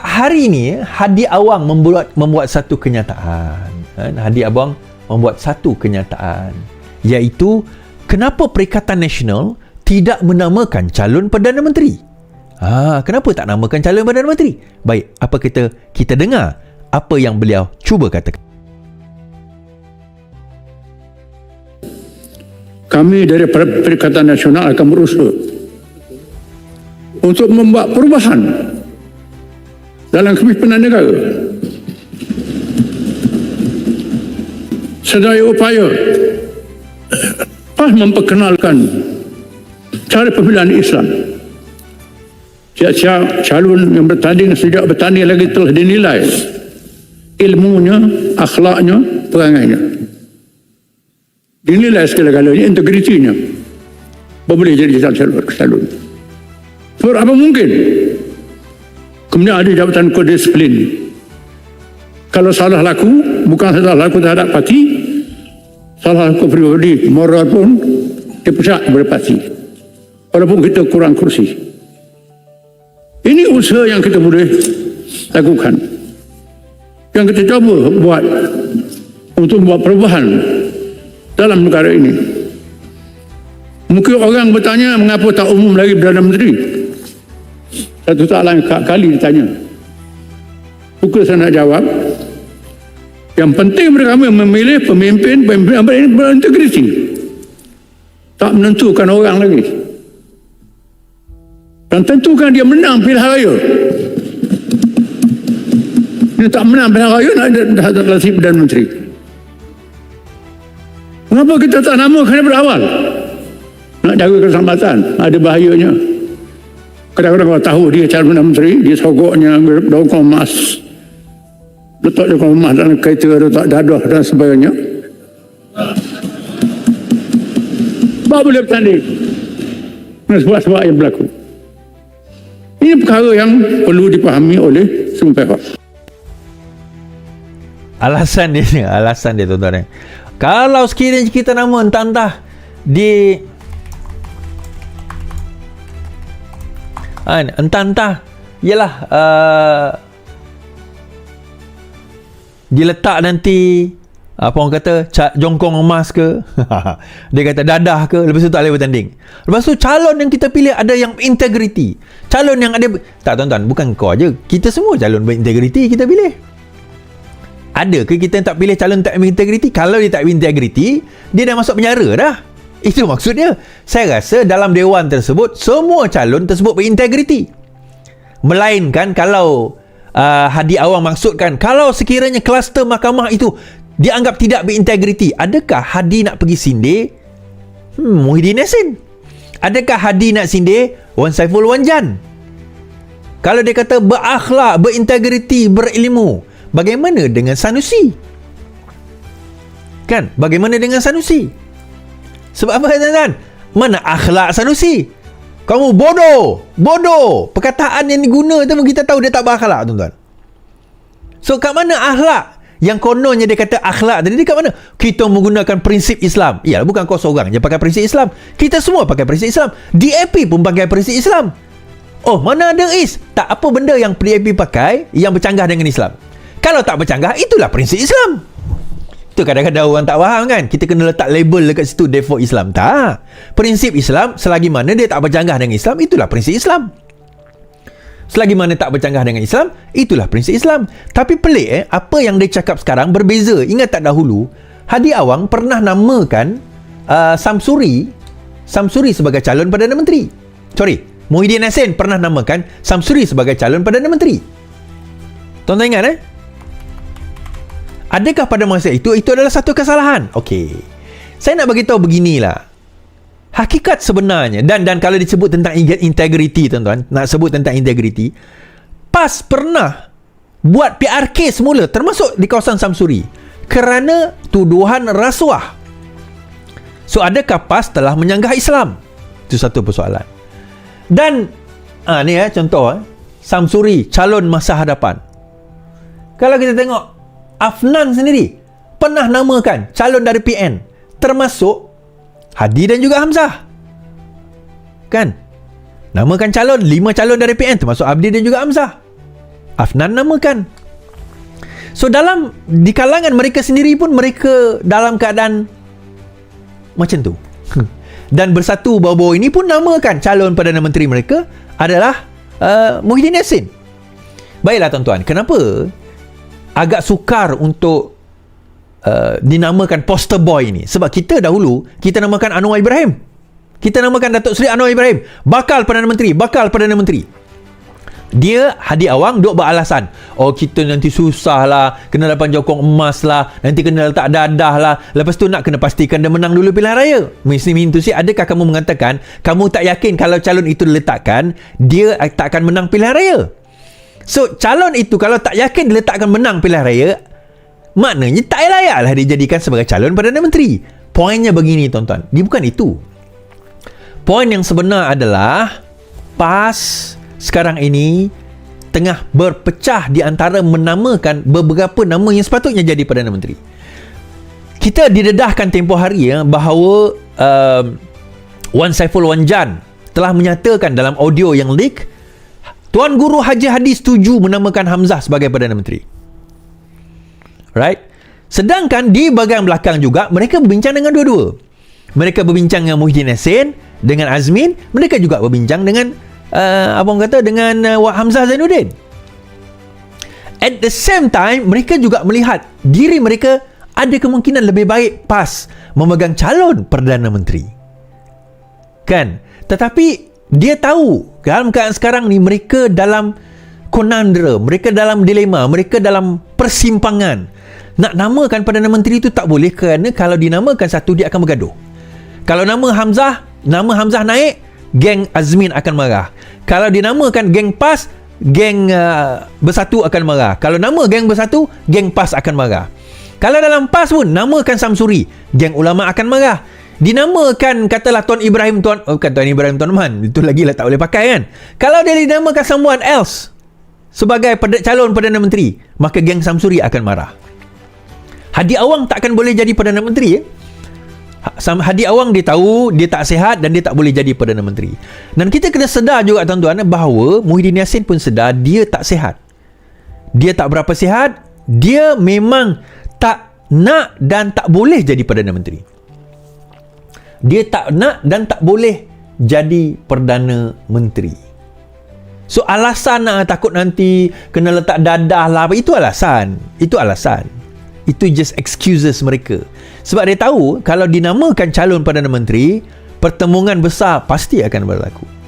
hari ini Hadi Awang membuat membuat satu kenyataan. Kan? Hadi Awang membuat satu kenyataan iaitu kenapa Perikatan Nasional tidak menamakan calon Perdana Menteri? Ha, kenapa tak namakan calon Perdana Menteri? Baik, apa kita kita dengar apa yang beliau cuba katakan. Kami dari Perikatan Nasional akan berusaha untuk membuat perubahan dalam kepimpinan negara. Sedaya upaya pas memperkenalkan cara pemilihan Islam. Siap-siap calon yang bertanding sejak bertanding lagi telah dinilai ilmunya, akhlaknya, perangainya. Dinilai segala-galanya, integritinya. Boleh jadi calon. calon. Sebab apa mungkin? Kemudian ada jabatan kode disiplin. Kalau salah laku, bukan salah laku terhadap parti, salah laku pribadi, moral pun dipecat oleh parti. Walaupun kita kurang kursi. Ini usaha yang kita boleh lakukan. Yang kita coba buat untuk membuat perubahan dalam negara ini. Mungkin orang bertanya mengapa tak umum lagi Perdana Menteri. Satu soalan kali ditanya. Pukul saya nak jawab. Yang penting mereka memilih pemimpin, pemimpin yang berintegriti. Tak menentukan orang lagi. Dan tentukan dia menang pilihan raya. Dia tak menang pilihan raya nak dah latih Perdana Menteri. Kenapa kita tak namakan daripada awal? Nak jaga keselamatan, ada bahayanya. Kadang-kadang kalau tahu dia calon menteri, dia sogoknya dokong emas. Letak dokong emas dalam kereta, letak dadah dan sebagainya. Bapak boleh bertanding. Sebab-sebab yang berlaku. Ini perkara yang perlu dipahami oleh semua pihak. Alasan dia, alasan dia tuan-tuan. Kalau sekiranya kita nama entah-entah di kan entah-entah ialah uh, diletak nanti apa orang kata jongkong emas ke? Dia kata dadah ke? Lepas tu tak boleh bertanding. Lepas tu calon yang kita pilih ada yang integriti. Calon yang ada tak tuan-tuan bukan kau aja. Kita semua calon berintegriti kita pilih. Ada ke kita yang tak pilih calon tak berintegriti? Kalau dia tak berintegriti dia dah masuk penjara dah itu maksudnya. Saya rasa dalam dewan tersebut semua calon tersebut berintegriti. Melainkan kalau uh, Hadi Awang maksudkan kalau sekiranya kluster mahkamah itu dianggap tidak berintegriti, adakah Hadi nak pergi sindir hmm, Muhyiddin Yassin? Adakah Hadi nak sindir Wan Saiful Wanjan? Kalau dia kata berakhlak, berintegriti, berilmu, bagaimana dengan Sanusi? Kan? Bagaimana dengan Sanusi? Sebab apa tuan-tuan? Mana akhlak Sanusi? Kamu bodoh. Bodoh. Perkataan yang diguna tu kita tahu dia tak berakhlak tuan-tuan. So kat mana akhlak? Yang kononnya dia kata akhlak tadi kat mana? Kita menggunakan prinsip Islam. Ya, bukan kau seorang je pakai prinsip Islam. Kita semua pakai prinsip Islam. DAP pun pakai prinsip Islam. Oh, mana ada is? Tak apa benda yang DAP pakai yang bercanggah dengan Islam. Kalau tak bercanggah, itulah prinsip Islam. Itu kadang-kadang orang tak faham kan. Kita kena letak label dekat situ default Islam. Tak. Prinsip Islam selagi mana dia tak bercanggah dengan Islam, itulah prinsip Islam. Selagi mana tak bercanggah dengan Islam, itulah prinsip Islam. Tapi pelik eh, apa yang dia cakap sekarang berbeza. Ingat tak dahulu, Hadi Awang pernah namakan uh, Samsuri Samsuri sebagai calon Perdana Menteri. Sorry, Muhyiddin Yassin pernah namakan Samsuri sebagai calon Perdana Menteri. Tuan-tuan ingat eh? Adakah pada masa itu itu adalah satu kesalahan? Okey. Saya nak bagi tahu beginilah. Hakikat sebenarnya dan dan kalau disebut tentang integriti tuan-tuan, nak sebut tentang integriti, PAS pernah buat PRK semula termasuk di kawasan Samsuri kerana tuduhan rasuah. So adakah PAS telah menyanggah Islam? Itu satu persoalan. Dan ah ni ya contoh eh, Samsuri calon masa hadapan. Kalau kita tengok Afnan sendiri pernah namakan calon dari PN termasuk Hadi dan juga Hamzah. Kan? Namakan calon, lima calon dari PN termasuk Abdi dan juga Hamzah. Afnan namakan. So dalam di kalangan mereka sendiri pun mereka dalam keadaan macam tu. Dan bersatu bawa-bawa ini pun namakan calon Perdana Menteri mereka adalah uh, Muhyiddin Yassin. Baiklah tuan-tuan, kenapa agak sukar untuk uh, dinamakan poster boy ini? Sebab kita dahulu kita namakan Anwar Ibrahim. Kita namakan Datuk Seri Anwar Ibrahim. Bakal Perdana Menteri, bakal Perdana Menteri. Dia Hadi Awang duk beralasan. Oh kita nanti susah lah kena lapan jokong emas lah nanti kena letak dadah lah. Lepas tu nak kena pastikan dia menang dulu pilihan raya. Muslim Intusi adakah kamu mengatakan kamu tak yakin kalau calon itu diletakkan dia tak akan menang pilihan raya so calon itu kalau tak yakin diletakkan menang pilihan raya maknanya tak layak lah dijadikan sebagai calon Perdana Menteri. Poinnya begini tuan-tuan. Dia bukan itu. Poin yang sebenar adalah PAS sekarang ini tengah berpecah di antara menamakan beberapa nama yang sepatutnya jadi Perdana Menteri. Kita didedahkan tempoh hari ya, bahawa uh, Wan Saiful Wan Jan telah menyatakan dalam audio yang leak Tuan Guru Haji Hadi setuju menamakan Hamzah sebagai Perdana Menteri. Right? Sedangkan di bahagian belakang juga mereka berbincang dengan dua-dua. Mereka berbincang dengan Muhyiddin Yassin, dengan Azmin, mereka juga berbincang dengan uh, abang kata dengan uh, Hamzah Zainuddin. At the same time, mereka juga melihat diri mereka ada kemungkinan lebih baik PAS memegang calon Perdana Menteri. Kan? Tetapi dia tahu dalam keadaan sekarang ni mereka dalam konandra, mereka dalam dilema, mereka dalam persimpangan. Nak namakan Perdana Menteri itu tak boleh kerana kalau dinamakan satu dia akan bergaduh. Kalau nama Hamzah, nama Hamzah naik, geng Azmin akan marah. Kalau dinamakan geng PAS, geng uh, Bersatu akan marah. Kalau nama geng Bersatu, geng PAS akan marah. Kalau dalam PAS pun namakan Samsuri, geng ulama akan marah. Dinamakan katalah Tuan Ibrahim Tuan oh, bukan Tuan Ibrahim Tuan Man, itu lagi lah tak boleh pakai kan. Kalau dia dinamakan someone else sebagai calon Perdana Menteri, maka geng Samsuri akan marah. Hadi Awang takkan boleh jadi Perdana Menteri ya. Hadi Awang dia tahu dia tak sihat dan dia tak boleh jadi Perdana Menteri. Dan kita kena sedar juga tuan-tuan bahawa Muhyiddin Yassin pun sedar dia tak sihat. Dia tak berapa sihat, dia memang tak nak dan tak boleh jadi Perdana Menteri. Dia tak nak dan tak boleh jadi Perdana Menteri. So alasan nak takut nanti kena letak dadah lah apa itu alasan. Itu alasan. Itu just excuses mereka. Sebab dia tahu kalau dinamakan calon Perdana Menteri, pertemuan besar pasti akan berlaku.